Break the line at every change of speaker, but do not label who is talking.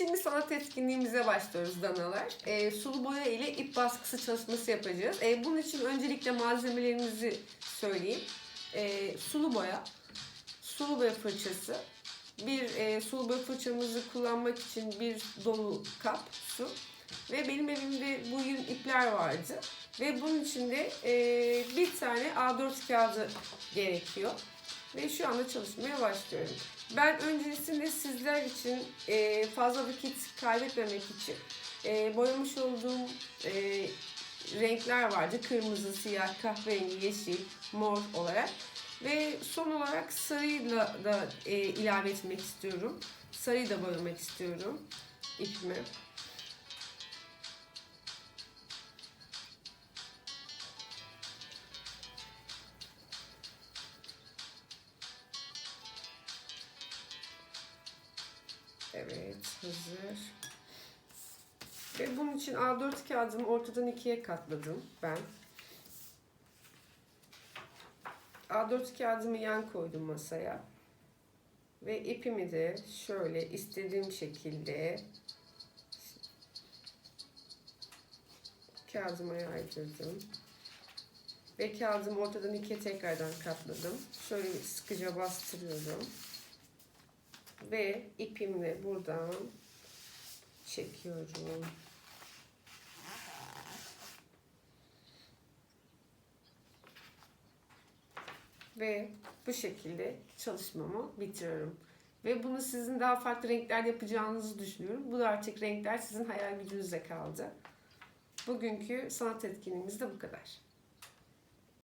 Şimdi sanat etkinliğimize başlıyoruz danalar. E, sulu boya ile ip baskısı çalışması yapacağız. E, bunun için öncelikle malzemelerimizi söyleyeyim. E, sulu boya, sulu boya fırçası, bir e, sulu boya fırçamızı kullanmak için bir dolu kap su ve benim evimde bu yün ipler vardı. Ve bunun için de e, bir tane A4 kağıdı gerekiyor. Ve şu anda çalışmaya başlıyorum. Ben öncesinde sizler için e, fazla vakit kaybetmemek için e, boyamış olduğum e, renkler vardı. Kırmızı, siyah, kahverengi, yeşil, mor olarak. Ve son olarak sarıyla da e, ilave etmek istiyorum. Sarıyı da boyamak istiyorum ipime. Hazır. Ve bunun için A4 kağıdımı ortadan ikiye katladım ben. A4 kağıdımı yan koydum masaya. Ve ipimi de şöyle istediğim şekilde kağıdıma yaydırdım. Ve kağıdımı ortadan ikiye tekrardan katladım. Şöyle sıkıca bastırıyorum. Ve ipimle buradan çekiyorum. Ve bu şekilde çalışmamı bitiriyorum. Ve bunu sizin daha farklı renkler yapacağınızı düşünüyorum. Bu da artık renkler sizin hayal gücünüzde kaldı. Bugünkü sanat etkinliğimiz de bu kadar.